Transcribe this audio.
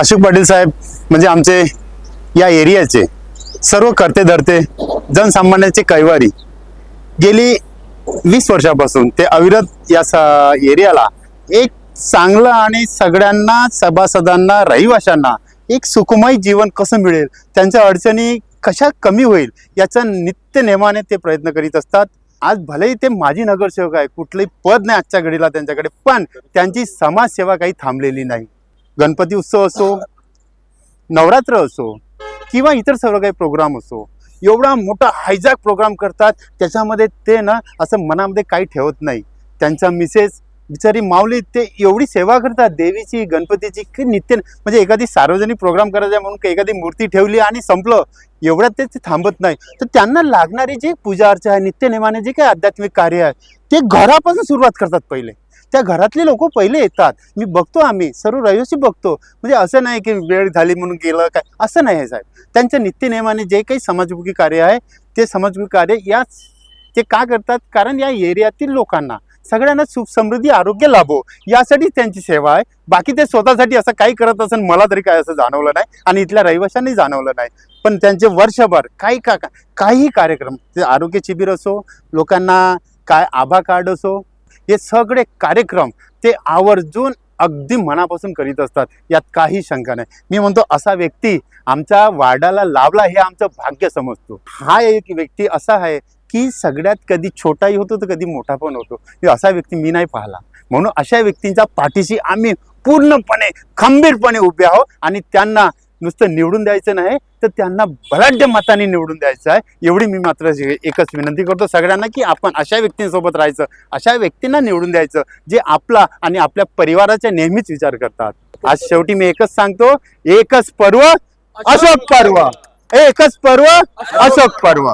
अशोक पाटील साहेब म्हणजे आमचे या एरियाचे सर्व करते धरते जनसामान्याचे कैवारी. गेली वीस वर्षापासून ते अविरत या स- एरियाला एक चांगलं आणि सगळ्यांना सभासदांना रहिवाशांना एक सुखमय जीवन कसं मिळेल? त्यांच्या अडचणी कशा कमी होईल? याचा नित्य नेमाने ते प्रयत्न करीत असतात. आज भलेही ते माजी नगरसेवक आहे कुठलंही पद नाही आजच्या घडीला त्यांच्याकडे पण त्यांची समाजसेवा काही थांबलेली नाही. गणपती उत्सव असो नवरात्र असो किंवा इतर सर्व काही प्रोग्राम असो एवढा मोठा हायजॅक प्रोग्राम करतात त्याच्यामध्ये ते ना असं मनामध्ये काही ठेवत नाही. त्यांचा मिसेस बिचारी माऊली ते एवढी सेवा करतात देवीची गणपतीची की नित्य म्हणजे एखादी सार्वजनिक प्रोग्राम करायचा आहे म्हणून एखादी मूर्ती ठेवली आणि संपलं एवढ्यात ते थांबत नाही. तर त्यांना लागणारी जी पूजा अर्चा आहे नित्यनेमाने जे काही आध्यात्मिक कार्य आहे ते घरापासून सुरुवात करतात पहिले. त्या घरातले लोक पहिले येतात. मी बघतो आम्ही सर्व रहिवासी बघतो. म्हणजे असं नाही की वेळ झाली म्हणून गेलं काय असं नाही आहे साहेब. त्यांच्या नित्यनियमाने जे काही समाजमुखी कार्य आहे ते समाजमुखी कार्य याच ते का करतात? कारण या एरियातील लोकांना सगळ्यांना सुख समृद्धी आरोग्य लाभो. यासाठी त्यांची सेवा आहे. बाकी ते स्वतःसाठी असं काही करत असेल मला तरी काय असं जाणवलं नाही आणि इथल्या रहिवाशांनी जाणवलं नाही. पण त्यांचे वर्षभर काही का का- काही कार्यक्रम ते आरोग्य शिबिर असो लोकांना काय आभा कार्ड असो हे सगळे कार्यक्रम ते आवर्जून अगदी मनापासून करीत असतात. यात काही शंका नाही. मी म्हणतो असा व्यक्ती आमच्या वार्डाला लाभला हे आमचं भाग्य समजतो. हा एक व्यक्ती असा आहे की सगळ्यात कधी छोटाही होतो तर कधी मोठा पण होतो. असा व्यक्ती मी नाही पाहिला. म्हणून अशा व्यक्तींच्या पाठीशी आम्ही पूर्णपणे खंबीरपणे उभे आहोत आणि त्यांना नुसतं निवडून द्यायचं नाही तर त्यांना बलाढ्य मताने निवडून द्यायचं आहे. एवढी मी मात्र एकच विनंती करतो सगळ्यांना की आपण अशा व्यक्तींसोबत राहायचं अशा व्यक्तींना निवडून द्यायचं जे आपला आणि आपल्या परिवाराचा नेहमीच विचार करतात. आज शेवटी मी एकच सांगतो एकच पर्व अशोक पर्व. एकच पर्व अशोक पर्व.